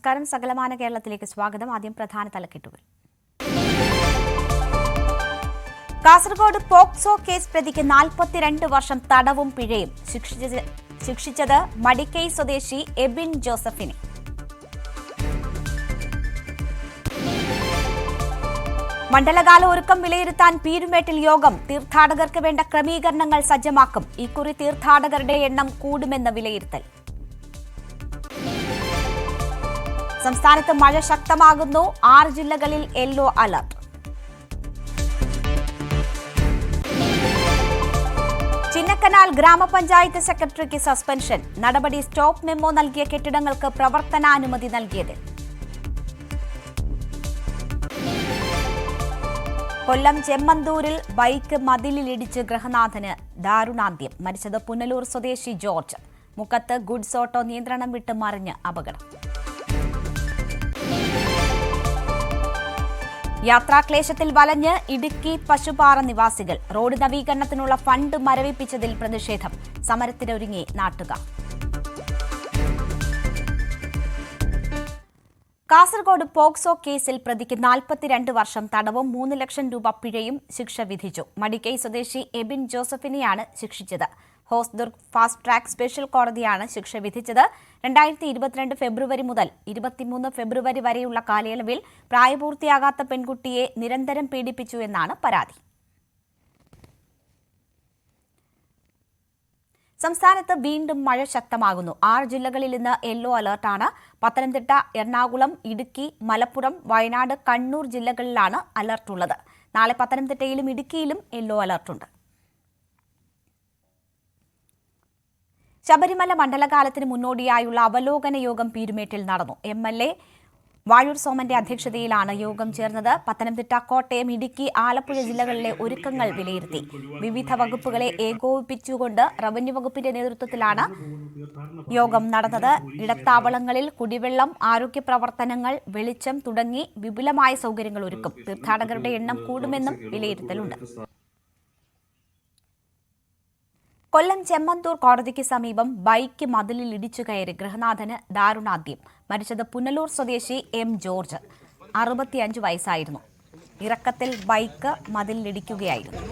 നമസ്കാരം. സകലമാന കേരളത്തിലേക്ക് സ്വാഗതം. ആദ്യം പ്രധാന തലക്കെട്ടുകൾ. കാസർഗോഡ് പോക്സോ കേസ് പ്രതിക്ക് നാൽപ്പത്തിരണ്ട് വർഷം തടവും പിഴയും ശിക്ഷിച്ചത് മടിക്കൈ സ്വദേശി എബിൻ ജോസഫിനെ. മണ്ഡലകാല ഒരുക്കം വിലയിരുത്താൻ പീരുമേട്ടിൽ യോഗം. തീർത്ഥാടകർക്ക് വേണ്ട ക്രമീകരണങ്ങൾ സജ്ജമാക്കും. ഇക്കുറി തീർത്ഥാടകരുടെ എണ്ണം കൂടുമെന്ന് വിലയിരുത്തൽ. സംസ്ഥാനത്ത് മഴ ശക്തമാകുന്നു. ആറ് ജില്ലകളിൽ യെല്ലോ അലർട്ട്. ചിന്നക്കനാൽ ഗ്രാമപഞ്ചായത്ത് സെക്രട്ടറിക്ക് സസ്പെൻഷൻ. നടപടി സ്റ്റോപ്പ് മെമ്മോ നൽകിയ കെട്ടിടങ്ങൾക്ക് പ്രവർത്തനാനുമതി നൽകിയത്. കൊല്ലം ചെമ്മന്തൂരിൽ ബൈക്ക് മതിലിലിടിച്ച് ഗൃഹനാഥന് ദാരുണാന്ത്യം. മരിച്ചത് പുനലൂർ സ്വദേശി ജോർജ്. മുക്കത്ത് ഗുഡ്സ് ഓട്ടോ നിയന്ത്രണം വിട്ട് മറിഞ്ഞ് അപകടം. യാത്രാക്ലേശത്തിൽ വലഞ്ഞ് ഇടുക്കി പശുപാറ നിവാസികൾ റോഡ് നവീകരണത്തിനുള്ള ഫണ്ട് മരവിപ്പിച്ചതിൽ പ്രതിഷേധം. സമരത്തിനൊരുങ്ങി നാട്ടുകാർ. കാസർഗോഡ് പോക്സോ കേസിൽ പ്രതിക്ക് നാൽപ്പത്തിരണ്ട് വർഷം തടവും മൂന്ന് ലക്ഷം രൂപ പിഴയും ശിക്ഷ വിധിച്ചു. മടിക്കൈ സ്വദേശി എബിൻ ജോസഫിനെയാണ് ശിക്ഷിച്ചത്. ഹോസ്ദുർഗ് ഫാസ്റ്റ് ട്രാക്ക് സ്പെഷ്യൽ കോടതിയാണ് ശിക്ഷ വിധിച്ചത്. രണ്ടായിരത്തി ഇരുപത്തിരണ്ട് ഫെബ്രുവരി മുതൽ ഇരുപത്തിമൂന്ന് ഫെബ്രുവരി വരെയുള്ള കാലയളവിൽ പ്രായപൂർത്തിയാകാത്ത പെൺകുട്ടിയെ നിരന്തരം പീഡിപ്പിച്ചു എന്നാണ് പരാതി. സംസ്ഥാനത്ത് വീണ്ടും മഴ ശക്തമാകുന്നു. ആറ് ജില്ലകളിൽ ഇന്ന് യെല്ലോ അലർട്ടാണ്. പത്തനംതിട്ട എറണാകുളം ഇടുക്കി മലപ്പുറം വയനാട് കണ്ണൂർ ജില്ലകളിലാണ് അലർട്ടുള്ളത്. നാളെ പത്തനംതിട്ടയിലും ഇടുക്കിയിലും യെല്ലോ അലർട്ടുണ്ട്. ശബരിമല മണ്ഡലകാലത്തിന് മുന്നോടിയായുള്ള അവലോകന യോഗം പീരുമേട്ടിൽ നടന്നു. എം എൽ എ വാഴൂർ സോമന്റെ അധ്യക്ഷതയിലാണ് യോഗം ചേർന്നത്. പത്തനംതിട്ട കോട്ടയം ഇടുക്കി ആലപ്പുഴ ജില്ലകളിലെ ഒരുക്കങ്ങൾ വിലയിരുത്തി. വിവിധ വകുപ്പുകളെ ഏകോപിപ്പിച്ചുകൊണ്ട് റവന്യൂ വകുപ്പിന്റെ നേതൃത്വത്തിലാണ് യോഗം നടന്നത്. ഇടത്താവളങ്ങളിൽ കുടിവെള്ളം ആരോഗ്യ പ്രവർത്തനങ്ങൾ വെളിച്ചം തുടങ്ങി വിപുലമായ സൗകര്യങ്ങൾ ഒരുക്കും. തീർത്ഥാടകരുടെ എണ്ണം കൂടുമെന്നും വിലയിരുത്തലുണ്ട്. കൊല്ലം ചെമ്മന്തൂർ കോടതിക്ക് സമീപം ബൈക്ക് മതിലിൽ ഇടിച്ചു കയറി ഗൃഹനാഥന് ദാരുണാദ്യം മരിച്ചത് പുനലൂർ സ്വദേശി എം ജോർജ്. അറുപത്തിയഞ്ച് വയസ്സായിരുന്നു. ഇറക്കത്തിൽ ബൈക്ക് മതിലിലിടിക്കുകയായിരുന്നു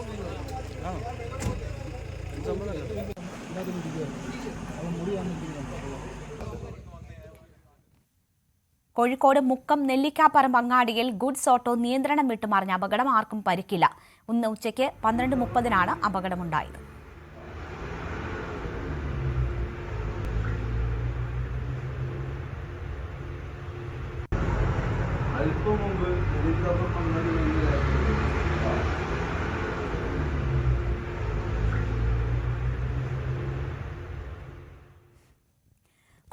കോഴിക്കോട് മുക്കം നെല്ലിക്കാപ്പറമ്പ് അങ്ങാടിയിൽ ഗുഡ്സ് ഓട്ടോ നിയന്ത്രണം വിട്ട് മറിഞ്ഞ അപകടം ആർക്കും പരിക്കില്ല. ഇന്ന് ഉച്ചയ്ക്ക് പന്ത്രണ്ട് മുപ്പതിനാണ് അപകടമുണ്ടായത്. അല്പം മുമ്പ് ഹെലികോപ്റ്റർ പങ്കടി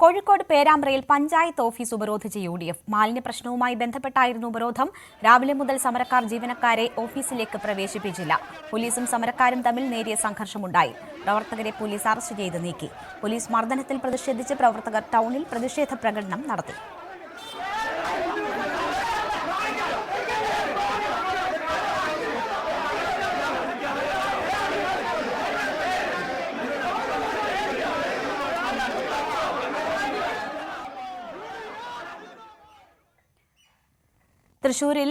കോഴിക്കോട് പേരാമ്പ്രയിൽ പഞ്ചായത്ത് ഓഫീസ് ഉപരോധിച്ച യു ഡി എഫ്. മാലിന്യ പ്രശ്നവുമായി ബന്ധപ്പെട്ടായിരുന്നു ഉപരോധം. രാവിലെ മുതൽ സമരക്കാർ ജീവനക്കാരെ ഓഫീസിലേക്ക് പ്രവേശിപ്പിച്ചില്ല. പോലീസും സമരക്കാരും തമ്മിൽ നേരിയ സംഘർഷമുണ്ടായി. പ്രവർത്തകരെ പോലീസ് അറസ്റ്റ് ചെയ്ത് നീക്കി. പോലീസ് മർദ്ദനത്തിൽ പ്രതിഷേധിച്ച് പ്രവർത്തകർ ടൗണിൽ പ്രതിഷേധ പ്രകടനം നടത്തി. തൃശൂരിൽ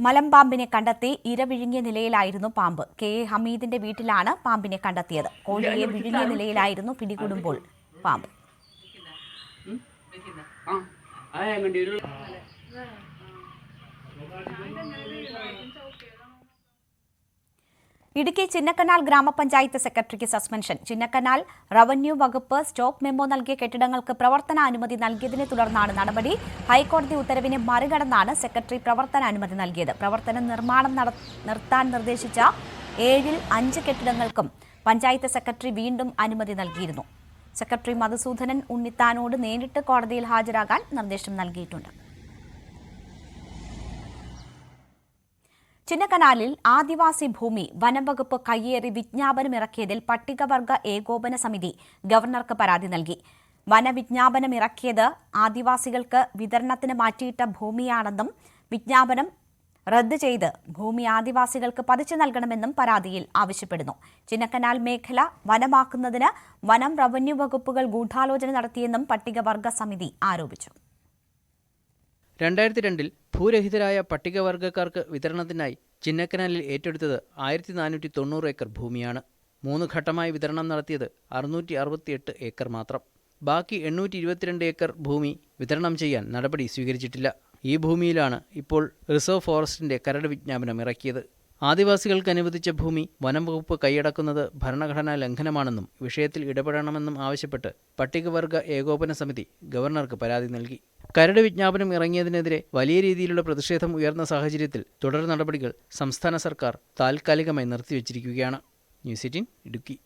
മലമ്പാമ്പിനെ കണ്ടെത്തി ഇര വിഴുങ്ങിയ നിലയിലായിരുന്നു പാമ്പ്. കെ. എ. ഹമീദിന്റെ വീട്ടിലാണ് പാമ്പിനെ കണ്ടെത്തിയത്. കോഴിയെ വിഴുങ്ങിയ നിലയിലായിരുന്നു പിടികൂടുമ്പോൾ പാമ്പ്. ആ ഇടുക്കി ചിന്നക്കനാൽ ഗ്രാമപഞ്ചായത്ത് സെക്രട്ടറിക്ക് സസ്പെൻഷൻ. ചിന്നക്കനാൽ റവന്യൂ വകുപ്പ് സ്റ്റോപ്പ് മെമ്മോ നൽകിയ കെട്ടിടങ്ങൾക്ക് പ്രവർത്തനാനുമതി നൽകിയതിനെ തുടർന്നാണ് നടപടി. ഹൈക്കോടതി ഉത്തരവിനെ മറികടന്നാണ് സെക്രട്ടറി പ്രവർത്തനാനുമതി നൽകിയത്. പ്രവർത്തന നിർമ്മാണം നിർത്താൻ നിർദ്ദേശിച്ച ഏഴിൽ അഞ്ച് കെട്ടിടങ്ങൾക്കും പഞ്ചായത്ത് സെക്രട്ടറി വീണ്ടും അനുമതി നൽകിയിരുന്നു. സെക്രട്ടറി മധുസൂദനൻ ഉണ്ണിത്താനോട് നേരിട്ട് കോടതിയിൽ ഹാജരാകാൻ നിർദ്ദേശം നൽകിയിട്ടുണ്ട്. ചിന്നക്കനാലിൽ ആദിവാസി ഭൂമി വനംവകുപ്പ് കയ്യേറി വിജ്ഞാപനമിറക്കിയതിൽ പട്ടികവർഗ ഏകോപന സമിതി ഗവർണർക്ക് പരാതി നൽകി. വനവിജ്ഞാപനമിറക്കിയത് ആദിവാസികൾക്ക് വിതരണത്തിന് മാറ്റിയിട്ട ഭൂമിയാണെന്നും വിജ്ഞാപനം റദ്ദ് ചെയ്ത് ഭൂമി ആദിവാസികൾക്ക് പതിച്ചു നൽകണമെന്നും പരാതിയിൽ ആവശ്യപ്പെടുന്നു. ചിന്നക്കനാൽ മേഖല വനമാക്കുന്നതിന് വനം റവന്യൂ വകുപ്പുകൾ ഗൂഢാലോചന നടത്തിയെന്നും പട്ടികവർഗ സമിതി ആരോപിച്ചു. രണ്ടായിരത്തി രണ്ടിൽ ഭൂരഹിതരായ പട്ടികവർഗക്കാർക്ക് വിതരണത്തിനായി ചിന്നക്കനാലിൽ ഏറ്റെടുത്തത് ആയിരത്തി നാനൂറ്റി തൊണ്ണൂറ് ഏക്കർ ഭൂമിയാണ്. മൂന്ന് ഘട്ടമായി വിതരണം നടത്തിയത് അറുന്നൂറ്റി അറുപത്തിയെട്ട് ഏക്കർ മാത്രം. ബാക്കി എണ്ണൂറ്റി ഇരുപത്തിരണ്ട് ഏക്കർ ഭൂമി വിതരണം ചെയ്യാൻ നടപടി സ്വീകരിച്ചിട്ടില്ല. ഈ ഭൂമിയിലാണ് ഇപ്പോൾ റിസർവ് ഫോറസ്റ്റിന്റെ കരട് വിജ്ഞാപനം ഇറക്കിയത്. ആദിവാസികൾക്ക് അനുവദിച്ച ഭൂമി വനം വകുപ്പ് കൈയടക്കുന്നത് ഭരണഘടനാ ലംഘനമാണെന്നും വിഷയത്തിൽ ഇടപെടണമെന്നും ആവശ്യപ്പെട്ട് പട്ടികവർഗ ഏകോപന സമിതി ഗവർണർക്ക് പരാതി നൽകി. കരട് വിജ്ഞാപനം ഇറങ്ങിയതിനെതിരെ വലിയ രീതിയിലുള്ള പ്രതിഷേധം ഉയർന്ന സാഹചര്യത്തിൽ തുടർ നടപടികൾ സംസ്ഥാന സർക്കാർ താൽക്കാലികമായി നിർത്തിവച്ചിരിക്കുകയാണ്. ന്യൂസ് ഇടുക്കി.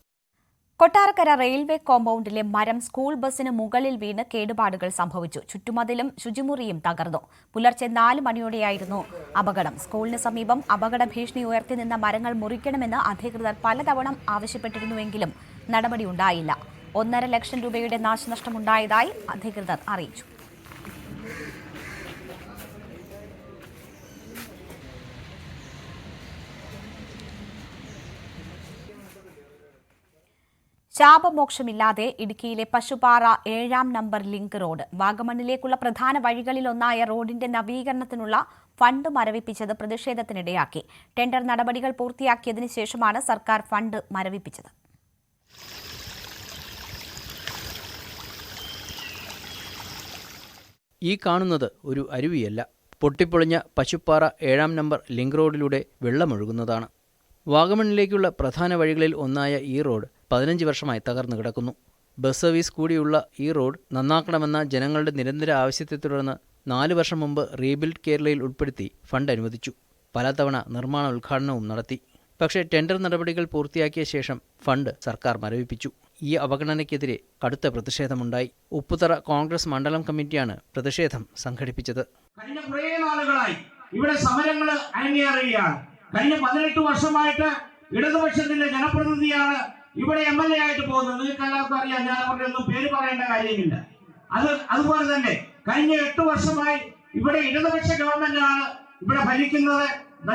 കൊട്ടാരക്കര റെയിൽവേ കോമ്പൗണ്ടിലെ മരം സ്കൂൾ ബസിന് മുകളിൽ വീണ് കേടുപാടുകൾ സംഭവിച്ചു. ചുറ്റുമതിലും ശുചിമുറിയും തകർന്നു. പുലർച്ചെ നാല് മണിയോടെയായിരുന്നു അപകടം. സ്കൂളിന് സമീപം അപകട ഭീഷണി ഉയർത്തി നിന്ന മരങ്ങൾ മുറിക്കണമെന്ന് അധികൃതർ പലതവണ ആവശ്യപ്പെട്ടിരുന്നുവെങ്കിലും നടപടിയുണ്ടായില്ല. ഒന്നര ലക്ഷം രൂപയുടെ നാശനഷ്ടമുണ്ടായതായി അധികൃതർ അറിയിച്ചു. ശാപമോക്ഷമില്ലാതെ ഇടുക്കിയിലെ പശുപാറ ഏഴാം നമ്പർ ലിങ്ക് റോഡ് വാഗമണ്ണിലേക്കുള്ള പ്രധാന വഴികളിലൊന്നായ റോഡിന്റെ നവീകരണത്തിനുള്ള ഫണ്ട് മരവിപ്പിച്ചത് പ്രതിഷേധത്തിനിടയാക്കി. ടെൻഡർ നടപടികൾ പൂർത്തിയാക്കിയതിനു ശേഷമാണ് സർക്കാർ ഫണ്ട് മരവിപ്പിച്ചത്. ഈ കാണുന്നത് ഒരു അരുവിയല്ല. പൊട്ടിപ്പൊളിഞ്ഞ പശുപ്പാറ ഏഴാം നമ്പർ ലിങ്ക് റോഡിലൂടെ വെള്ളമൊഴുകുന്നതാണ്. വാഗമണിലേക്കുള്ള പ്രധാന വഴികളിൽ ഒന്നായ ഈ റോഡ് പതിനഞ്ച് വർഷമായി തകർന്നു കിടക്കുന്നു. ബസ് സർവീസ് കൂടിയുള്ള ഈ റോഡ് നന്നാക്കണമെന്ന ജനങ്ങളുടെ നിരന്തര ആവശ്യത്തെ തുടർന്ന് നാല് വർഷം മുമ്പ് റീബിൽഡ് കേരളയിൽ ഉൾപ്പെടുത്തി ഫണ്ട് അനുവദിച്ചു. പലതവണ നിർമ്മാണ ഉദ്ഘാടനവും നടത്തി. പക്ഷേ ടെൻഡർ നടപടികൾ പൂർത്തിയാക്കിയ ശേഷം ഫണ്ട് സർക്കാർ മരവിപ്പിച്ചു. ഈ അവഗണനയ്ക്കെതിരെ കടുത്ത പ്രതിഷേധമുണ്ടായി. ഉപ്പുതറ കോൺഗ്രസ് മണ്ഡലം കമ്മിറ്റിയാണ് പ്രതിഷേധം സംഘടിപ്പിച്ചത്. കഴിഞ്ഞ കുറേ നാളുകളായി ഇവിടെ സമരങ്ങൾ അരങ്ങേറുകയാണ്. കഴിഞ്ഞ പതിനെട്ട് വർഷമായിട്ട് ഇടതുപക്ഷത്തിന്റെ ജനപ്രതിനിധിയാണ് ഇവിടെ എം എൽ എ ആയിട്ട് പോകുന്നത് നിങ്ങൾക്ക് എല്ലാവർക്കും അറിയാം. ഞാൻ അവരുടെ ഒന്നും പേര് പറയേണ്ട കാര്യമില്ല. അത് അതുപോലെ തന്നെ കഴിഞ്ഞ എട്ട് വർഷമായി ഇവിടെ ഇടതുപക്ഷ ഗവൺമെന്റ് ആണ് ഇവിടെ ഭരിക്കുന്നത്.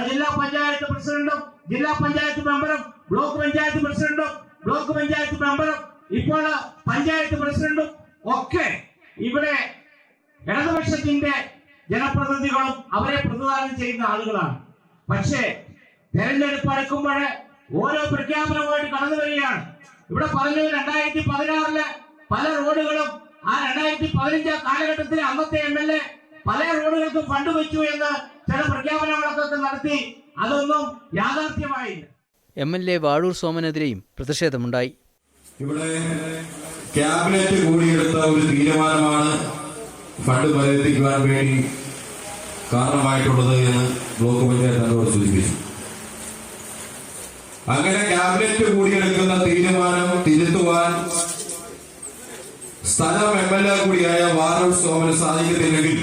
ജില്ലാ പഞ്ചായത്ത് പ്രസിഡന്റും ജില്ലാ പഞ്ചായത്ത് മെമ്പറും ബ്ലോക്ക് പഞ്ചായത്ത് പ്രസിഡന്റും ബ്ലോക്ക് പഞ്ചായത്ത് മെമ്പറും ഇപ്പോൾ പഞ്ചായത്ത് പ്രസിഡന്റും ഒക്കെ ഇവിടെ ഇടതുപക്ഷത്തിന്റെ ജനപ്രതിനിധികളും അവരെ പ്രതിദാനം ചെയ്യുന്ന ആളുകളാണ്. പക്ഷേ തെരഞ്ഞെടുപ്പ് അടുക്കുമ്പോൾ ഓരോ പ്രഖ്യാപനവുമായിട്ട് കടന്നു വരികയാണ്. ഇവിടെ പറഞ്ഞത് രണ്ടായിരത്തി പതിനാറിലെ പല റോഡുകളും ആ രണ്ടായിരത്തി പതിനഞ്ച് കാലഘട്ടത്തിലെ അന്നത്തെ എം എൽ എ പല റോഡുകൾക്കും ഫണ്ട് വെച്ചു എന്ന് ചില പ്രഖ്യാപനങ്ങളൊക്കെ നടത്തി. അതൊന്നും യാഥാർത്ഥ്യമായില്ല. എം എൽ എ വാഴൂർ സോമനെതിരെയും പ്രതിഷേധമുണ്ടായി. ഇവിടെ ക്യാബിനറ്റ് കൂടിയെടുത്ത ഒരു തീരുമാനമാണ് ഫണ്ട് പരിഹരിക്കുവാൻ വേണ്ടി കാരണമായിട്ടുള്ളത് എന്ന് ബ്ലോക്ക് പഞ്ചായത്ത് അംഗങ്ങൾ സൂചിപ്പിച്ചു. അങ്ങനെ ക്യാബിനറ്റ് കൂടിയെടുക്കുന്ന തീരുമാനം തിരുത്തുവാൻ സ്ഥലം എം എൽ എ കൂടിയായ വാറു സോമന് സാധിക്കത്തില്ലെങ്കിൽ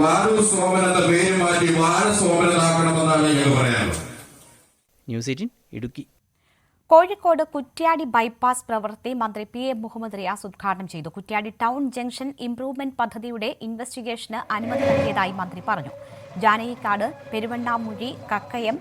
വാറു സോമൻ എന്ന പേര് മാറ്റി വാര സോമനാക്കണമെന്നാണ് ഞങ്ങൾ പറയാനുള്ളത് news eighteen Idukki. Kozhikode Kuttiady bypass പ്രവൃത്തി മന്ത്രി പി എ മുഹമ്മദ് റിയാസ് ഉദ്ഘാടനം ചെയ്തു. കുറ്റ്യാടി ടൗൺ ജംഗ്ഷൻ ഇംപ്രൂവ്മെന്റ് പദ്ധതിയുടെ ഇൻവെസ്റ്റിഗേഷന് അനുമതി നൽകിയതായി മന്ത്രി പറഞ്ഞു. ജാനകിക്കാട് പെരുവണ്ണാമുഴി കക്കയം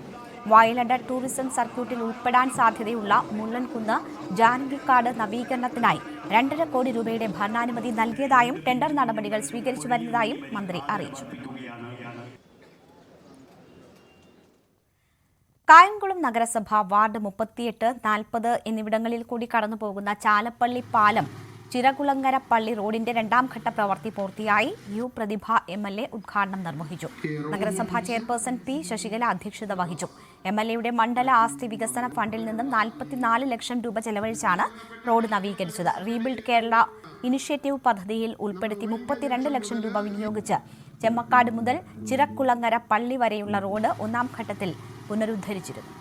വയലട ടൂറിസം സർക്യൂട്ടിൽ ഉൾപ്പെടാൻ സാധ്യതയുള്ള മുള്ളൻകുന്ന് ജാനകിക്കാട് നവീകരണത്തിനായി രണ്ടര കോടി രൂപയുടെ ഭരണാനുമതി നൽകിയതായും ടെൻഡർ നടപടികൾ സ്വീകരിച്ചു വരുന്നതായും മന്ത്രി അറിയിച്ചു. കായംകുളം നഗരസഭ വാർഡ് മുപ്പത്തിയെട്ട് നാൽപ്പത് എന്നിവിടങ്ങളിൽ കൂടി കടന്നുപോകുന്ന ചാലപ്പള്ളി പാലം ചിറകുളങ്ങര പള്ളി റോഡിന്റെ രണ്ടാം ഘട്ട പ്രവൃത്തി പൂർത്തിയായി. U Prathibha M L A ഉദ്ഘാടനം നിർവഹിച്ചു. നഗരസഭാ ചെയർപേഴ്സൺ പി ശശികല അധ്യക്ഷത വഹിച്ചു. എം എൽ എയുടെ മണ്ഡല ആസ്തി വികസന ഫണ്ടിൽ നിന്നും നാൽപ്പത്തിനാല് ലക്ഷം രൂപ ചെലവഴിച്ചാണ് റോഡ് നവീകരിച്ചത്. റീബിൽഡ് കേരള ഇനിഷ്യേറ്റീവ് പദ്ധതിയിൽ ഉൾപ്പെടുത്തി മുപ്പത്തിരണ്ട് ലക്ഷം രൂപ വിനിയോഗിച്ച് ചെമ്മക്കാട് മുതൽ ചിറക്കുളങ്ങര പള്ളി വരെയുള്ള റോഡ് ഒന്നാം ഘട്ടത്തിൽ പുനരുദ്ധരിച്ചിരുന്നു.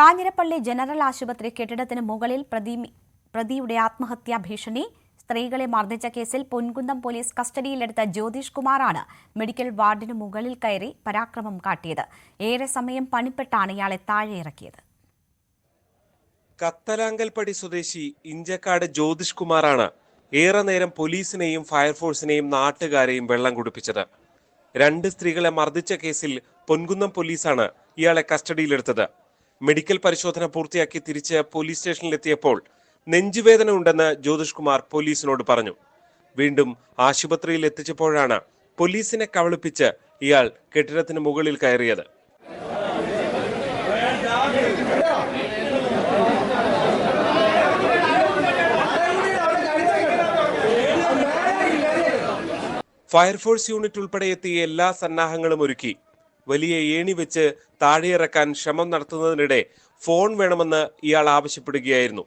കാഞ്ഞിരപ്പള്ളി ജനറൽ ആശുപത്രി കെട്ടിടത്തിന് മുകളിൽ പ്രതി പ്രതിയുടെ ആത്മഹത്യാ ഭീഷണി. സ്ത്രീകളെ മർദ്ദിച്ച കേസിൽ പൊൻകുന്തം പോലീസ് കസ്റ്റഡിയിലെടുത്ത ജ്യോതിഷ് കുമാറാണ് മെഡിക്കൽ വാർഡിന് മുകളിൽ കയറി പരാക്രമം കാട്ടിയത്. ഏറെ സമയം പണിപ്പെട്ടാണ് ഇയാളെ താഴെ ഇറക്കിയത്. കത്തലാങ്കൽപ്പടി സ്വദേശി ഇഞ്ചക്കാട് ജ്യോതിഷ് കുമാറാണ് ഏറെ നേരം പോലീസിനെയും ഫയർഫോഴ്സിനെയും നാട്ടുകാരെയും വെള്ളം കുടിപ്പിച്ചത്. രണ്ട് സ്ത്രീകളെ മർദ്ദിച്ച കേസിൽ പൊൻകുന്നം പോലീസാണ് ഇയാളെ കസ്റ്റഡിയിലെടുത്തത്. മെഡിക്കൽ പരിശോധന പൂർത്തിയാക്കി തിരിച്ച് പോലീസ് സ്റ്റേഷനിലെത്തിയപ്പോൾ നെഞ്ചുവേദന ഉണ്ടെന്ന് ജ്യോതിഷ് കുമാർ പോലീസിനോട് പറഞ്ഞു. വീണ്ടും ആശുപത്രിയിൽ എത്തിച്ചപ്പോഴാണ് പോലീസിനെ കവളിപ്പിച്ച് ഇയാൾ കെട്ടിടത്തിന് മുകളിൽ കയറിയത്. ഫയർഫോഴ്സ് യൂണിറ്റ് ഉൾപ്പെടെ എത്തിയ എല്ലാ സന്നാഹങ്ങളും ഒരുക്കി. വലിയ ഏണി വെച്ച് താഴെയിറക്കാൻ ശ്രമം നടത്തുന്നതിനിടെ ഫോൺ വേണമെന്ന് ഇയാൾ ആവശ്യപ്പെടുകയായിരുന്നു.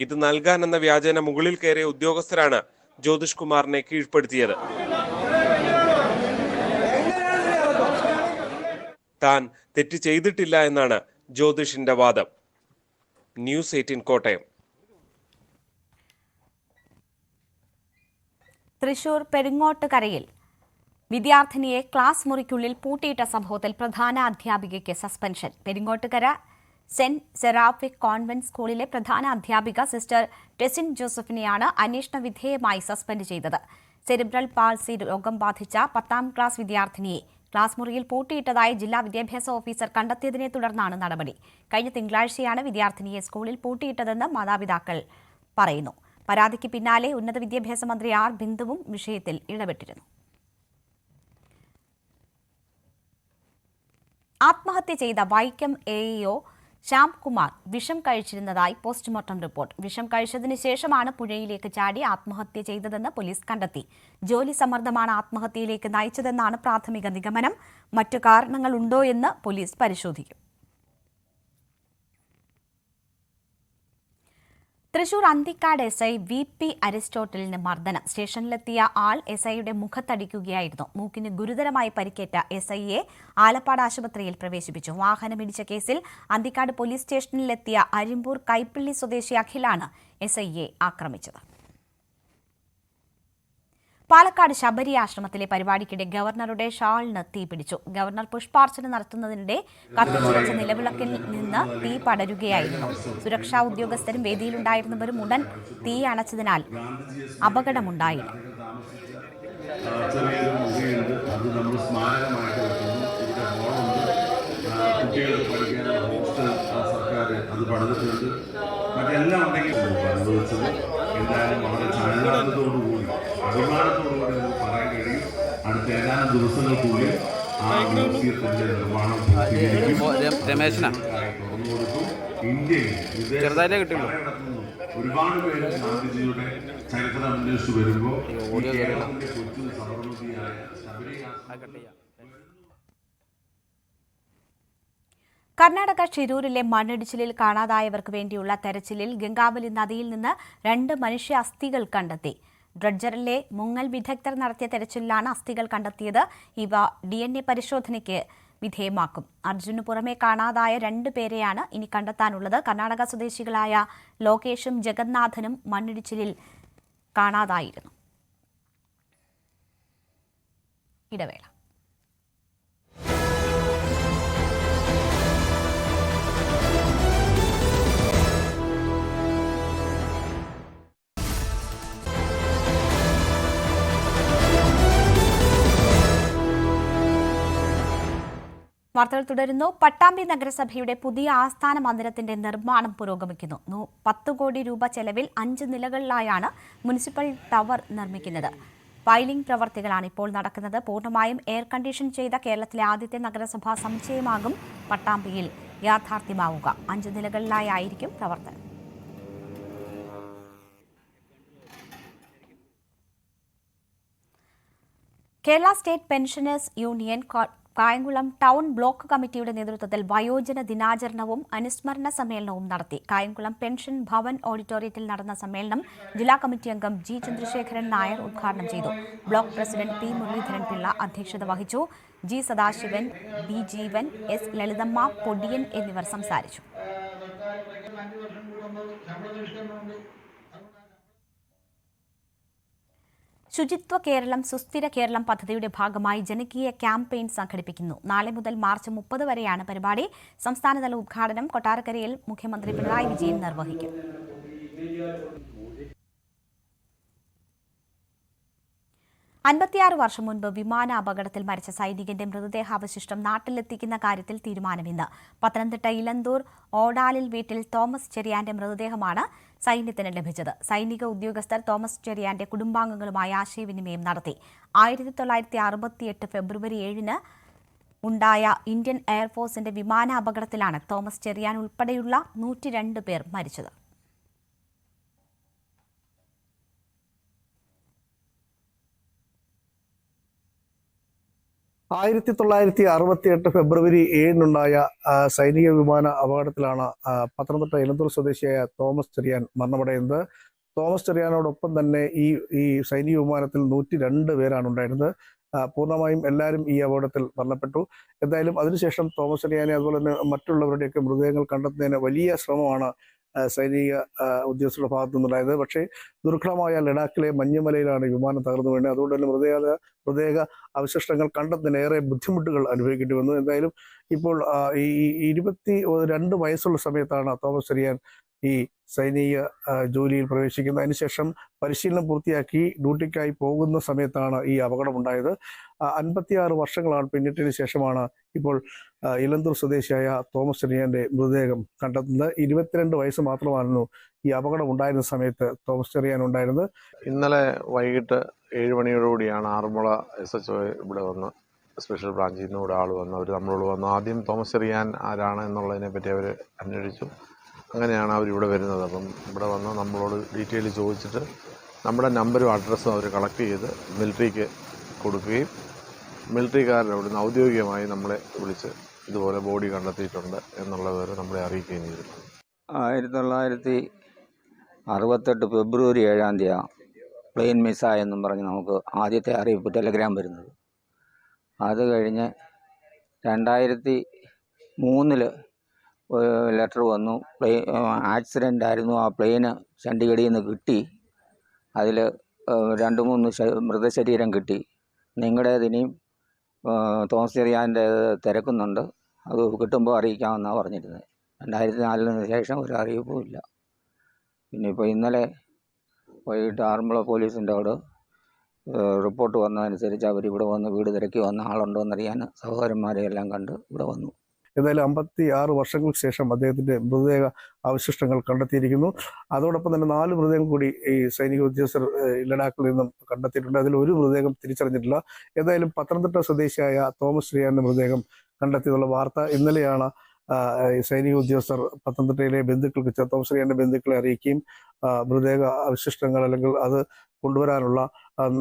ഇത് നൽകാൻ എന്ന വ്യാജേന മുകളിൽ കയറിയ ഉദ്യോഗസ്ഥരാണ് ജ്യോതിഷ് കുമാറിനെ കീഴ്പ്പെടുത്തിയത്. താൻ തെറ്റ് ചെയ്തിട്ടില്ല എന്നാണ് ജ്യോതിഷിന്റെ വാദം. News eighteen Kottayam. തൃശൂർ പെരിങ്ങോട്ടുകരയിൽ വിദ്യാർത്ഥിനിയെ ക്ലാസ് മുറിക്കുള്ളിൽ പൂട്ടിയിട്ട സംഭവത്തിൽ പ്രധാന അധ്യാപികയ്ക്ക് suspension. Peringottukara saint Seraphic convent സ്കൂളിലെ പ്രധാന അധ്യാപിക സിസ്റ്റർ ടെസിൻ ജോസഫിനെയാണ് അന്വേഷണ വിധേയമായി സസ്പെൻഡ് ചെയ്തത്. സെറിബ്രൽ പാൾസി രോഗം ബാധിച്ച പത്താം ക്ലാസ് വിദ്യാർത്ഥിനിയെ ക്ലാസ് മുറിയിൽ പൂട്ടിയിട്ടതായി ജില്ലാ വിദ്യാഭ്യാസ ഓഫീസർ കണ്ടെത്തിയതിനെ തുടർന്നാണ് നടപടി. കഴിഞ്ഞ തിങ്കളാഴ്ചയാണ് വിദ്യാർത്ഥിനിയെ സ്കൂളിൽ പൂട്ടിയിട്ടതെന്ന് മാതാപിതാക്കൾ പറയുന്നു. പരാതിക്ക് പിന്നാലെ ഉന്നത വിദ്യാഭ്യാസ മന്ത്രി ആർ ബിന്ദുവും വിഷയത്തിൽ ഇടപെട്ടിരുന്നു. ആത്മഹത്യ ചെയ്ത വൈക്കം എ ഇഒ ശ്യാംകുമാർ വിഷം കഴിച്ചിരുന്നതായി പോസ്റ്റ്മോർട്ടം റിപ്പോർട്ട്. വിഷം കഴിച്ചതിന് ശേഷമാണ് പുഴയിലേക്ക് ചാടി ആത്മഹത്യ ചെയ്തതെന്ന് പോലീസ് കണ്ടെത്തി. ജോലി സമ്മർദ്ദമാണ് ആത്മഹത്യയിലേക്ക് നയിച്ചതെന്നാണ് പ്രാഥമിക നിഗമനം. മറ്റു കാരണങ്ങളുണ്ടോ എന്ന് പോലീസ് പരിശോധിക്കും. Thrissur Anthikkad S I V P അരിസ്റ്റോട്ടലിന് മർദ്ദനം. സ്റ്റേഷനിലെത്തിയ ആൾ എസ് ഐയുടെ മുഖത്തടിക്കുകയായിരുന്നു. മൂക്കിന് ഗുരുതരമായി പരിക്കേറ്റ എസ് ഐയെ ആലപ്പാട് ആശുപത്രിയിൽ പ്രവേശിപ്പിച്ചു. വാഹനമിടിച്ച കേസിൽ അന്തിക്കാട് പോലീസ് സ്റ്റേഷനിലെത്തിയ അരിമ്പൂർ കൈപ്പള്ളി സ്വദേശി അഖിലാണ് എസ് ഐയെ ആക്രമിച്ചത്. പാലക്കാട് ശബരി ആശ്രമത്തിലെ പരിപാടിക്കിടെ ഗവർണറുടെ ഷാളിന് തീപിടിച്ചു ഗവർണർ പുഷ്പാർച്ചന നടത്തുന്നതിനിടെ കത്തിച്ചുവച്ച നിലവിളക്കിൽ നിന്ന് തീ പടരുകയായിരുന്നു. സുരക്ഷാ ഉദ്യോഗസ്ഥരും വേദിയിലുണ്ടായിരുന്നവരും ഉടൻ തീ അണച്ചതിനാൽ അപകടമുണ്ടായില്ല അത് പണിതിട്ടുണ്ട് മറ്റെല്ലാം ഉണ്ടെങ്കിൽ എന്തായാലും വളരെ ചാരിതാർത്ഥ്യത്തോടുകൂടി അഭിമാനത്തോടുകൂടി നമുക്ക് പറയാൻ കഴിയും. അടുത്ത ഏതാനും ദിവസങ്ങൾക്കുള്ളിൽ ആ മ്യൂസിയത്തിന്റെ നിർമ്മാണം പൂർത്തീകരിക്കും. രമേശനാ. തുറന്നു കൊടുത്തു ഇന്ത്യയിൽ ചെറുതായിട്ടേ കിട്ടുള്ളൂ. ഒരുപാട് പേര് ഗാന്ധിജിയുടെ ചരിത്രം അന്വേഷിച്ച് വരുമ്പോൾ ഈ കേരളത്തിന്റെ കൊച്ചു സമൃദ്ധിയായ ശബരി കർണാടക ഷിരൂരിലെ മണ്ണിടിച്ചിലിൽ കാണാതായവർക്ക് വേണ്ടിയുള്ള തെരച്ചിലിൽ ഗംഗാവലി നദിയിൽ നിന്ന് രണ്ട് മനുഷ്യ അസ്ഥികൾ കണ്ടെത്തി. ഡ്രഡ്ജറിലെ മുങ്ങൽ വിദഗ്ധർ നടത്തിയ തെരച്ചിലിലാണ് അസ്ഥികൾ കണ്ടെത്തിയത്. ഇവ ഡി എൻ എ പരിശോധനയ്ക്ക് വിധേയമാക്കും. അർജുനു പുറമെ കാണാതായ രണ്ട് പേരെയാണ് ഇനി കണ്ടെത്താനുള്ളത്. കർണാടക സ്വദേശികളായ ലോകേഷും ജഗന്നാഥനും മണ്ണിടിച്ചിലിൽ കാണാതായിരുന്നു. ഇടവേള. വാർത്തകൾ തുടരുന്നു. പട്ടാമ്പി നഗരസഭയുടെ പുതിയ ആസ്ഥാന മന്ദിരത്തിന്റെ നിർമ്മാണം പുരോഗമിക്കുന്നു. പത്ത് കോടി രൂപ ചെലവിൽ അഞ്ച് നിലകളിലായാണ് മുനിസിപ്പൽ ടവർ നിർമ്മിക്കുന്നത്. പൈലിംഗ് പ്രവർത്തികളാണ് ഇപ്പോൾ നടക്കുന്നത്. പൂർണമായും എയർ കണ്ടീഷൻ ചെയ്ത കേരളത്തിലെ ആദ്യത്തെ നഗരസഭാ സമുച്ചയമാകും പട്ടാമ്പിയിൽ. യാഥാർത്ഥ്യമാവുക. അഞ്ച് നിലകളിലായിരിക്കും പ്രവർത്തനം. Kerala state pensioners union Kayamkulam town block കമ്മിറ്റിയുടെ നേതൃത്വത്തിൽ വയോജന ദിനാചരണവും അനുസ്മരണ സമ്മേളനവും നടത്തി. കായംകുളം പെൻഷൻ ഭവൻ ഓഡിറ്റോറിയത്തിൽ നടന്ന സമ്മേളനം ജില്ലാ കമ്മിറ്റി അംഗം ജി ചന്ദ്രശേഖരൻ നായർ ഉദ്ഘാടനം ചെയ്തു. Block president P Muraleedharan Pillai അധ്യക്ഷത വഹിച്ചു. G Sadasivan B Jeevan S Lalithamma Podiyan എന്നിവർ സംസാരിച്ചു. ശുചിത്വ കേരളം സുസ്ഥിര കേരളം പദ്ധതിയുടെ ഭാഗമായി ജനകീയ ക്യാമ്പയിൻ സംഘടിപ്പിക്കുന്നു. നാളെ മുതൽ മാർച്ച് മുപ്പത് വരെയാണ് പരിപാടി. സംസ്ഥാനതല ഉദ്ഘാടനം കൊട്ടാരക്കരയിൽ മുഖ്യമന്ത്രി പിണറായി വിജയൻ നിർവഹിക്കും. അൻപത്തിയാറ് വർഷം മുൻപ് വിമാന അപകടത്തിൽ മരിച്ച സൈനികന്റെ മൃതദേഹാവശിഷ്ടം നാട്ടിലെത്തിക്കുന്ന കാര്യത്തിൽ തീരുമാനമിന്ന്. പത്തനംതിട്ട ഇലന്തൂർ ഓടാലിൽ വീട്ടിൽ തോമസ് ചെറിയാന്റെ മൃതദേഹമാണ് സൈന്യത്തിന് ലഭിച്ചത്. സൈനിക ഉദ്യോഗസ്ഥർ തോമസ് ചെറിയാന്റെ കുടുംബാംഗങ്ങളുമായി ആശയവിനിമയം നടത്തി. ആയിരത്തി തൊള്ളായിരത്തി അറുപത്തിയെട്ട് ഫെബ്രുവരി ഏഴിന് ഉണ്ടായ ഇന്ത്യൻ എയർഫോഴ്സിന്റെ വിമാന അപകടത്തിലാണ് തോമസ് ചെറിയാൻ ഉൾപ്പെടെയുള്ള നൂറ്റിരണ്ട് പേർ മരിച്ചത്. ആയിരത്തി തൊള്ളായിരത്തി അറുപത്തി എട്ട് ഫെബ്രുവരി ഏഴിനുണ്ടായ സൈനിക വിമാന അപകടത്തിലാണ് പത്തനംതിട്ട എലന്തൂർ സ്വദേശിയായ തോമസ് ചെറിയാൻ മരണമടയുന്നത്. തോമസ് ചെറിയാനോടൊപ്പം തന്നെ ഈ ഈ സൈനിക വിമാനത്തിൽ നൂറ്റി രണ്ട് പേരാണ് ഉണ്ടായിരുന്നത്. പൂർണമായും എല്ലാവരും ഈ അപകടത്തിൽ മരണപ്പെട്ടു. എന്തായാലും അതിനുശേഷം തോമസ് ചെറിയാനെ അതുപോലെ തന്നെ മറ്റുള്ളവരുടെയൊക്കെ മൃതദേഹങ്ങൾ കണ്ടെത്തുന്നതിന് വലിയ ശ്രമമാണ് സൈനിക ഉദ്യോഗസ്ഥരുടെ ഭാഗത്തു നിന്നുണ്ടായത് പക്ഷേ ദുർഘടമായ ലഡാക്കിലെ മഞ്ഞുമലയിലാണ് വിമാനം തകർന്നു വീണത്. അതുകൊണ്ട് തന്നെ മൃതദേഹ മൃതദേഹ അവശിഷ്ടങ്ങൾ കണ്ടെത്തുന്നതിന് ഏറെ ബുദ്ധിമുട്ടുകൾ അനുഭവിക്കേണ്ടി വന്നു. എന്തായാലും ഇപ്പോൾ ഈ ഇരുപത്തി രണ്ട് വയസ്സുള്ള സമയത്താണ് തോമസ് ചെറിയാൻ ഈ സൈനിക ജോലിയിൽ പ്രവേശിക്കുന്നതിന് അതിനുശേഷം പരിശീലനം പൂർത്തിയാക്കി ഡ്യൂട്ടിക്കായി പോകുന്ന സമയത്താണ് ഈ അപകടമുണ്ടായത്. അൻപത്തിയാറ് വർഷങ്ങളാണ് പിന്നിട്ടതിന് ശേഷമാണ് ഇപ്പോൾ ഇലന്തൂർ സ്വദേശിയായ തോമസ് ചെറിയാന്റെ മൃതദേഹം കണ്ടെത്തുന്നത്. ഇരുപത്തിരണ്ട് വയസ്സ് മാത്രമായിരുന്നു ഈ അപകടം ഉണ്ടായിരുന്ന സമയത്ത് തോമസ് ചെറിയാൻ ഉണ്ടായിരുന്നത്. ഇന്നലെ വൈകിട്ട് ഏഴ് മണിയോടുകൂടിയാണ് ആറന്മുള എസ് എച്ച് ഇവിടെ വന്ന് സ്പെഷ്യൽ ബ്രാഞ്ചിൽ നിന്ന് ഇവിടെ ആൾ വന്ന് അവർ നമ്മളോട് വന്നു. ആദ്യം തോമസ് ചെറിയാൻ ആരാണ് എന്നുള്ളതിനെ പറ്റി അവർ അന്വേഷിച്ചു. അങ്ങനെയാണ് അവർ ഇവിടെ വരുന്നത്. അപ്പം ഇവിടെ വന്ന് നമ്മളോട് ഡീറ്റെയിൽ ചോദിച്ചിട്ട് നമ്മുടെ നമ്പരും അഡ്രസ്സും അവർ കളക്ട് ചെയ്ത് മിലിറ്ററിക്ക് കൊടുക്കുകയും മിലിറ്ററിക്കാരൻ അവിടുന്ന് ഔദ്യോഗികമായി നമ്മളെ വിളിച്ച് ഇതുപോലെ ബോഡി കണ്ടെത്തിയിട്ടുണ്ട് എന്നുള്ള വിവരം നമ്മളെ അറിയിക്കുകയും ചെയ്തു. ആയിരത്തി തൊള്ളായിരത്തി അറുപത്തെട്ട് ഫെബ്രുവരി ഏഴാം തീയതി പ്ലെയിൻ മിസ്സായെന്നും പറഞ്ഞ് നമുക്ക് ആദ്യത്തെ അറിയിപ്പ് ടെലഗ്രാം വരുന്നത്. അത് കഴിഞ്ഞ് രണ്ടായിരത്തി മൂന്നിൽ ലെറ്റർ വന്നു. പ്ലെയിൻ ആക്സിഡന്റ് ആയിരുന്നു. ആ പ്ലെയിന് ചണ്ഡീഗഡിൽ നിന്ന് കിട്ടി. അതിൽ രണ്ട് മൂന്ന് മൃതശരീരം കിട്ടി. നിങ്ങളുടേതിനെയും തോമസ് ചെറിയാന്റെ തിരക്കുന്നുണ്ട്. അത് കിട്ടുമ്പോൾ അറിയിക്കാമെന്നാണ് പറഞ്ഞിരുന്നത് രണ്ടായിരത്തി നാലിന് ശേഷം ഒരു അറിയിപ്പും ഇല്ല. പിന്നെ ഇപ്പോൾ ഇന്നലെ വൈകിട്ട് ആറന്മുള പോലീസിന്റെ അവിടെ റിപ്പോർട്ട് വന്നതനുസരിച്ച് അവർ ഇവിടെ വന്ന് വീട് തിരക്കി വന്ന ആളുണ്ടോ എന്നറിയാൻ സഹോദരന്മാരെ എല്ലാം കണ്ട് ഇവിടെ വന്നു. എന്തായാലും അമ്പത്തി ആറ് വർഷങ്ങൾക്ക് ശേഷം അദ്ദേഹത്തിന്റെ മൃതദേഹ അവശിഷ്ടങ്ങൾ കണ്ടെത്തിയിരിക്കുന്നു. അതോടൊപ്പം തന്നെ നാല് മൃതദേഹം കൂടി ഈ സൈനിക ഉദ്യോഗസ്ഥർ ലഡാക്കിൽ നിന്നും കണ്ടെത്തിയിട്ടുണ്ട്. അതിൽ ഒരു മൃതദേഹം തിരിച്ചറിഞ്ഞിട്ടില്ല. ഏതായാലും പത്തനംതിട്ട സ്വദേശിയായ തോമസ് ശ്രീയാന്റെ മൃതദേഹം കണ്ടെത്തിയതുള്ള വാർത്ത ഇന്നലെയാണ് സൈനിക ഉദ്യോഗസ്ഥർ പത്തനംതിട്ടയിലെ ബന്ധുക്കൾക്ക് ചെ- തോമസ് ശ്രീയാന്റെ ബന്ധുക്കളെ അറിയിക്കുകയും മൃതദേഹ അവശിഷ്ടങ്ങൾ അല്ലെങ്കിൽ അത് കൊണ്ടുവരാനുള്ള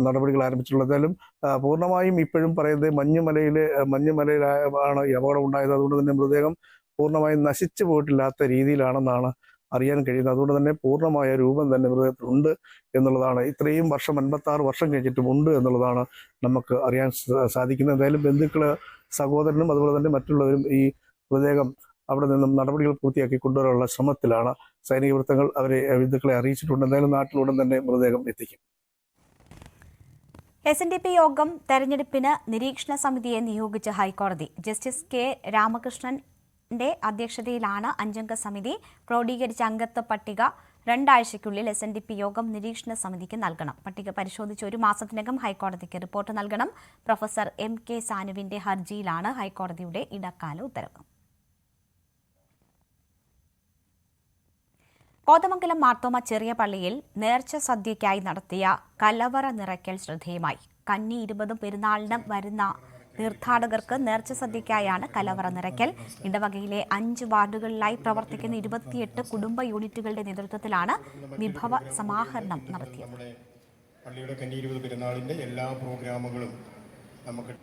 നടപടികൾ ആരംഭിച്ചിട്ടുള്ളത്. എന്തായാലും പൂർണമായും ഇപ്പോഴും പറയുന്നത് മഞ്ഞുമലയിലെ മഞ്ഞുമലയിലാണ് ഈ അപകടം ഉണ്ടായത്. അതുകൊണ്ട് തന്നെ മൃതദേഹം പൂർണമായും നശിച്ചു പോയിട്ടില്ലാത്ത രീതിയിലാണെന്നാണ് അറിയാൻ കഴിയുന്നത്. അതുകൊണ്ട് തന്നെ പൂർണമായ രൂപം തന്നെ മൃതദേഹത്തിലുണ്ട് എന്നുള്ളതാണ്. ഇത്രയും വർഷം അൻപത്തി ആറ് വർഷം കഴിഞ്ഞിട്ടും ഉണ്ട് എന്നുള്ളതാണ് നമുക്ക് അറിയാൻ സാധിക്കുന്നത്. എന്തായാലും ബന്ധുക്കൾ സഹോദരനും അതുപോലെ തന്നെ മറ്റുള്ളവരും ഈ മൃതദേഹം അവിടെ നിന്നും നടപടികൾ പൂർത്തിയാക്കി കൊണ്ടുവരാനുള്ള ശ്രമത്തിലാണ് സൈനിക വൃത്തങ്ങൾ അവരെ ബന്ധുക്കളെ അറിയിച്ചിട്ടുണ്ട്. എന്തായാലും നാട്ടിലുടൻ തന്നെ മൃതദേഹം എത്തിക്കും. എസ് എൻ ഡി പി യോഗം തെരഞ്ഞെടുപ്പിന് നിരീക്ഷണ സമിതിയെ നിയോഗിച്ച ഹൈക്കോടതി. ജസ്റ്റിസ് കെ രാമകൃഷ്ണന്റെ അധ്യക്ഷതയിലാണ് അഞ്ചംഗ സമിതി ക്രോഡീകരിച്ച അംഗത്വ പട്ടിക രണ്ടാഴ്ചയ്ക്കുള്ളിൽ എസ് എൻ ഡി പി യോഗം നിരീക്ഷണ സമിതിക്ക് നൽകണം. പട്ടിക പരിശോധിച്ച് ഒരു മാസത്തിനകം ഹൈക്കോടതിക്ക് റിപ്പോർട്ട് നൽകണം. പ്രൊഫസർ എം കെ സാനുവിന്റെ ഹർജിയിലാണ് ഹൈക്കോടതിയുടെ ഇടക്കാല ഉത്തരവ്. കോതമംഗലം മാർത്തോമ ചെറിയ പള്ളിയിൽ നേർച്ച സദ്യയ്ക്കായി നടത്തിയ കലവറ നിറയ്ക്കൽ ശ്രദ്ധേയമായി. കന്നി ഇരുപതും പെരുന്നാളിനും വരുന്ന തീർത്ഥാടകർക്ക് നേർച്ച സദ്യയ്ക്കായാണ് കലവറ നിറയ്ക്കൽ. ഇടവകയിലെ അഞ്ച് വാർഡുകളിലായി പ്രവർത്തിക്കുന്ന ഇരുപത്തിയെട്ട് കുടുംബ യൂണിറ്റുകളുടെ നേതൃത്വത്തിലാണ് വിഭവ സമാഹരണം നടത്തിയത്. പള്ളിയുടെ കന്നി ഇരുപത് പെരുന്നാളിന്റെ എല്ലാ പ്രോഗ്രാമുകളും നമുക്ക്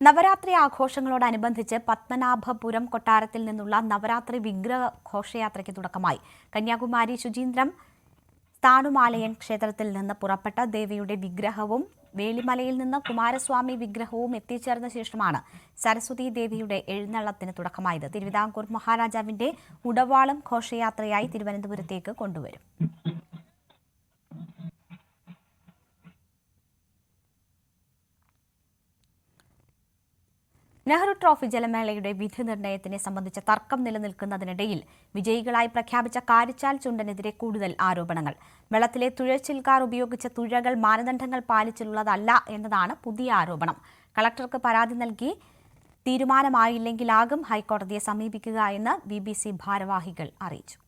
നവരാത്രി ആഘോഷങ്ങളോടനുബന്ധിച്ച് പത്മനാഭപുരം കൊട്ടാരത്തിൽ നിന്നുള്ള നവരാത്രി വിഗ്രഹ ഘോഷയാത്രയ്ക്ക് തുടക്കമായി. കന്യാകുമാരി ശുചീന്ദ്രം സ്ഥാണുമാലയൻ ക്ഷേത്രത്തിൽ നിന്ന് പുറപ്പെട്ട ദേവിയുടെ വിഗ്രഹവും വേളിമലയിൽ നിന്ന് കുമാരസ്വാമി വിഗ്രഹവും എത്തിച്ചേർന്ന ശേഷമാണ് സരസ്വതി ദേവിയുടെ എഴുന്നള്ളത്തിന് തുടക്കമായത്. തിരുവിതാംകൂർ മഹാരാജാവിന്റെ ഉടവാളം ഘോഷയാത്രയായി തിരുവനന്തപുരത്തേക്ക് കൊണ്ടുവരും. നെഹ്റു ട്രോഫി ജലമേളയുടെ വിധി നിർണയത്തിനെ സംബന്ധിച്ച തർക്കം നിലനിൽക്കുന്നതിനിടയിൽ വിജയികളായി പ്രഖ്യാപിച്ച കാരിച്ചാൽ ചുണ്ടനെതിരെ കൂടുതൽ ആരോപണങ്ങൾ. വെള്ളത്തിലെ തുഴച്ചിൽക്കാർ ഉപയോഗിച്ച തുഴകൾ മാനദണ്ഡങ്ങൾ പാലിച്ചുള്ളതല്ല എന്നതാണ് പുതിയ ആരോപണം. കളക്ടർക്ക് പരാതി നൽകി തീരുമാനമായില്ലെങ്കിലാകും ഹൈക്കോടതിയെ സമീപിക്കുക എന്ന് ബി ഭാരവാഹികൾ അറിയിച്ചു.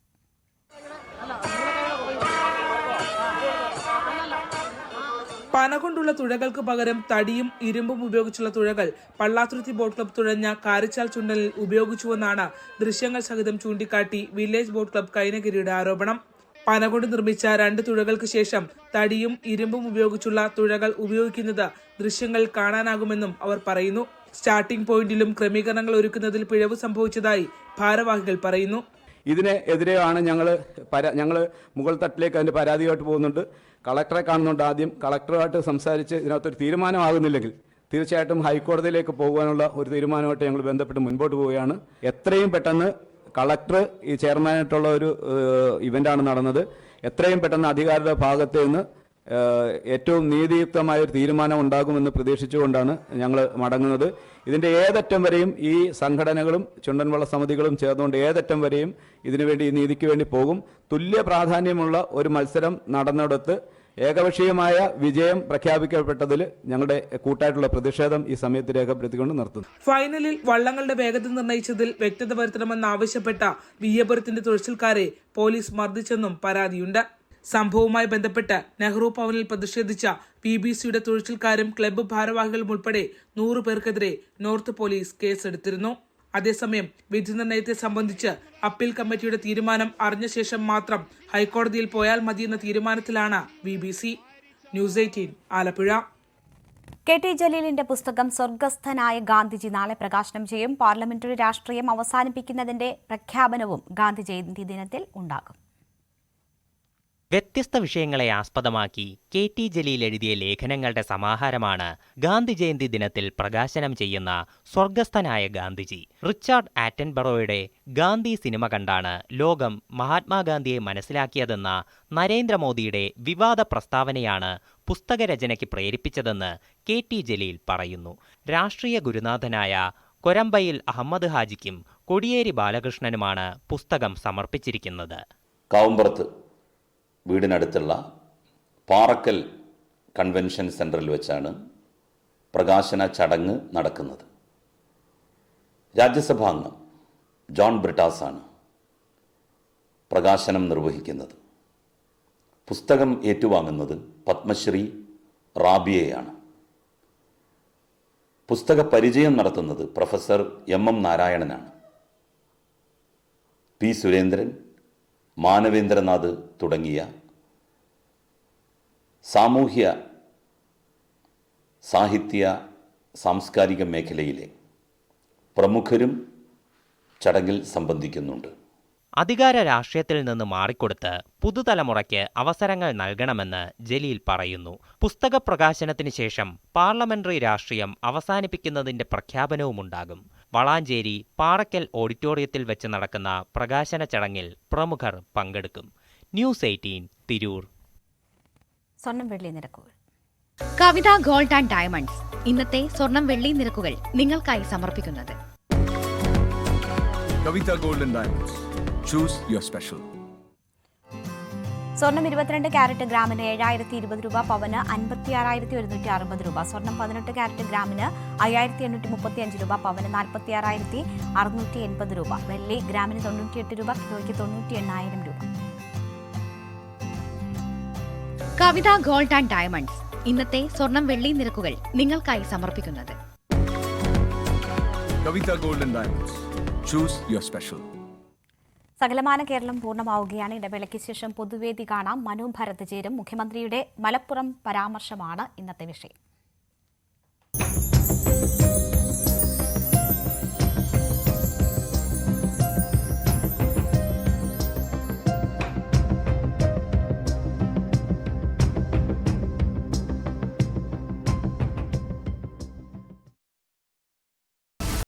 പന കൊണ്ടുള്ള തുഴകൾക്ക് പകരം തടിയും ഇരുമ്പും ഉപയോഗിച്ചുള്ള തുഴകൾ പള്ളാത്തുരുത്തി ബോട്ട് ക്ലബ് തുഴഞ്ഞ കാരിച്ചാൽ ചുണ്ടലിൽ ഉപയോഗിച്ചുവെന്നാണ് ദൃശ്യങ്ങൾ സഹിതം ചൂണ്ടിക്കാട്ടി വില്ലേജ് ബോട്ട് ക്ലബ് കൈനഗിരിയുടെ ആരോപണം. പന കൊണ്ട് നിർമ്മിച്ച രണ്ട് തുഴകൾക്ക് ശേഷം തടിയും ഇരുമ്പും ഉപയോഗിച്ചുള്ള തുഴകൾ ഉപയോഗിക്കുന്നത് ദൃശ്യങ്ങൾ കാണാനാകുമെന്നും അവർ പറയുന്നു. സ്റ്റാർട്ടിംഗ് പോയിന്റിലും ക്രമീകരണങ്ങൾ ഒരുക്കുന്നതിൽ പിഴവ് സംഭവിച്ചതായി ഭാരവാഹികൾ പറയുന്നു. ഇതിന് എതിരെയാണ് ഞങ്ങൾ പരാ ഞങ്ങൾ മുകൾ തട്ടിലേക്ക് അതിന്റെ പരാതിയായിട്ട് പോകുന്നുണ്ട്. കളക്ടറെ കാണുന്നുണ്ട് ആദ്യം. കളക്ടറുമായിട്ട് സംസാരിച്ച് ഇതിനകത്തൊരു തീരുമാനമാകുന്നില്ലെങ്കിൽ തീർച്ചയായിട്ടും ഹൈക്കോടതിയിലേക്ക് പോകാനുള്ള ഒരു തീരുമാനമായിട്ട് ഞങ്ങൾ ബന്ധപ്പെട്ട് മുൻപോട്ട് പോവുകയാണ്. എത്രയും പെട്ടെന്ന് കളക്ടർ ഈ ചെയർമാനായിട്ടുള്ള ഒരു ഇവന്റാണ് നടന്നത്. എത്രയും പെട്ടെന്ന് അധികാരിയുടെ ഭാഗത്ത് നിന്ന് ഏറ്റവും നീതിയുക്തമായ ഒരു തീരുമാനം ഉണ്ടാകുമെന്ന് പ്രതീക്ഷിച്ചുകൊണ്ടാണ് ഞങ്ങൾ മടങ്ങുന്നത്. ഇതിന്റെ ഏതറ്റം വരെയും ഈ സംഘടനകളും ചുണ്ടൻവള്ള സമിതികളും ചേർന്നുകൊണ്ട് ഏതറ്റം വരെയും ഇതിനുവേണ്ടി ഈ നീതിക്ക് വേണ്ടി പോകും. തുല്യ പ്രാധാന്യമുള്ള ഒരു മത്സരം നടന്നെടുത്ത് ഏകപക്ഷീയമായ വിജയം പ്രഖ്യാപിക്കപ്പെട്ടതിൽ ഞങ്ങളുടെ കൂട്ടായിട്ടുള്ള പ്രതിഷേധം ഈ സമയത്ത് രേഖപ്പെടുത്തിക്കൊണ്ട് നിർത്തുന്നു. ഫൈനലിൽ വള്ളങ്ങളുടെ വേഗത നിർണയിച്ചതിൽ വ്യക്തത വരുത്തണമെന്നാവശ്യപ്പെട്ട വിയ്യപുരത്തിന്റെ തുഴച്ചിൽക്കാരെ പോലീസ് മർദ്ദിച്ചെന്നും പരാതിയുണ്ട്. സംഭവവുമായി ബന്ധപ്പെട്ട് നെഹ്റു ഭവനിൽ പ്രതിഷേധിച്ച പി ബി സിയുടെ തൊഴിച്ചിൽക്കാരും ക്ലബ്ബ് ഭാരവാഹികളും ഉൾപ്പെടെ നൂറു പേർക്കെതിരെ നോർത്ത് പോലീസ് കേസെടുത്തിരുന്നു. അതേസമയം വിധി നിർണയത്തെ സംബന്ധിച്ച് അപ്പീൽ കമ്മിറ്റിയുടെ തീരുമാനം അറിഞ്ഞ ശേഷം മാത്രം ഹൈക്കോടതിയിൽ പോയാൽ മതിയെന്ന തീരുമാനത്തിലാണ് B B C. News eighteen Alappuzha. K T ജലീലിന്റെ പുസ്തകം സ്വർഗസ്ഥനായ ഗാന്ധിജി നാളെ പ്രകാശനം ചെയ്യും. പാർലമെന്ററി രാഷ്ട്രീയം അവസാനിപ്പിക്കുന്നതിന്റെ പ്രഖ്യാപനവും ഗാന്ധി ജയന്തി ദിനത്തിൽ ഉണ്ടാകും. വ്യത്യസ്ത വിഷയങ്ങളെ ആസ്പദമാക്കി കെ ടി ജലീൽ എഴുതിയ ലേഖനങ്ങളുടെ സമാഹാരമാണ് ഗാന്ധി ജയന്തി ദിനത്തിൽ പ്രകാശനം ചെയ്യുന്ന സ്വർഗസ്ഥനായ ഗാന്ധിജി. റിച്ചാർഡ് ആറ്റൻബറോയുടെ ഗാന്ധി സിനിമ കണ്ടാണ് ലോകം മഹാത്മാഗാന്ധിയെ മനസ്സിലാക്കിയതെന്ന നരേന്ദ്രമോദിയുടെ വിവാദ പ്രസ്താവനയാണ് പുസ്തകരചനയ്ക്ക് പ്രേരിപ്പിച്ചതെന്ന് കെ ടി ജലീൽ പറയുന്നു. രാഷ്ട്രീയ ഗുരുനാഥനായ കൊരമ്പയിൽ അഹമ്മദ് ഹാജിക്കും കൊടിയേരി ബാലകൃഷ്ണനുമാണ് പുസ്തകം സമർപ്പിച്ചിരിക്കുന്നത്. കാവുമ്പുറത്ത് വീടിനടുത്തുള്ള പാറക്കൽ കൺവെൻഷൻ സെന്ററിൽ വെച്ചാണ് പ്രകാശന ചടങ്ങ് നടക്കുന്നത്. രാജ്യസഭാംഗം ജോൺ ബ്രിട്ടാസാണ് പ്രകാശനം നിർവഹിക്കുന്നത്. പുസ്തകം ഏറ്റുവാങ്ങുന്നത് പത്മശ്രീ റാബിയയാണ്. പുസ്തക പരിചയം നടത്തുന്നത് പ്രൊഫസർ എം എം നാരായണനാണ്. പി സുരേന്ദ്രൻ മാനവേന്ദ്രനാഥ് തുടങ്ങിയ സാമൂഹ്യ സാഹിത്യ സാംസ്കാരിക മേഖലയിലെ പ്രമുഖരും ചടങ്ങിൽ സംബന്ധിക്കുന്നുണ്ട്. അധികാര രാഷ്ട്രീയത്തിൽ നിന്ന് മാറിക്കൊടുത്ത് പുതുതലമുറയ്ക്ക് അവസരങ്ങൾ നൽകണമെന്ന് ജലീൽ പറയുന്നു. പുസ്തക പ്രകാശനത്തിന് ശേഷം പാർലമെന്ററി രാഷ്ട്രീയം അവസാനിപ്പിക്കുന്നതിന്റെ പ്രഖ്യാപനവുമുണ്ടാകും. വളാഞ്ചേരി പാറക്കൽ ഓഡിറ്റോറിയത്തിൽ വെച്ച് നടക്കുന്ന പ്രകാശന ചടങ്ങിൽ പ്രമുഖർ പങ്കെടുക്കും. News eighteen Tirur. സ്വർണം വെള്ളി നിരക്കുകൾ. Kavitha gold and diamonds. ഇന്നത്തെ സ്വർണം വെള്ളി നിരക്കുകൾ നിങ്ങൾക്കായി സമർപ്പിക്കുന്നത്. Kavitha gold and diamonds. Choose your special. സ്വർണം ഇരുപത്തിരണ്ട് ക്യാരറ്റ് ഗ്രാമിന് ഏഴായിരത്തി ഇരുപത് രൂപ പവന് അൻപത്തി ആറായിരത്തി ഒരുന്നൂറ്റി അറുപത് രൂപ. സ്വർണം പതിനെട്ട് ക്യാരറ്റ് ഗ്രാമിന് അയ്യായിരത്തി എണ്ണൂറ്റി മുപ്പത്തി അഞ്ച് രൂപ പവന് നാൽപ്പത്തി ആറായിരത്തി അറുന്നൂറ്റി എൺപത് രൂപ. വെള്ളി ഗ്രാമിന് തൊണ്ണൂറ്റിയെട്ട് രൂപ കിലോയ്ക്ക് തൊണ്ണൂറ്റി എണ്ണായിരം രൂപ. Kavitha gold and diamonds. ഇന്നത്തെ സ്വർണം വെള്ളി നിരക്കുകൾ നിങ്ങൾക്കായി സമർപ്പിക്കുന്നത്. കവിത Gold and Diamonds. Choose your special. സകലമാന കേരളം പൂർണമാവുകയാണ്. ഇടവേളയ്ക്ക് ശേഷം പൊതുവേദി കാണാം. മനു ചേരും മുഖ്യമന്ത്രിയുടെ മലപ്പുറം പരാമർശമാണ് ഇന്നത്തെ വിഷയം.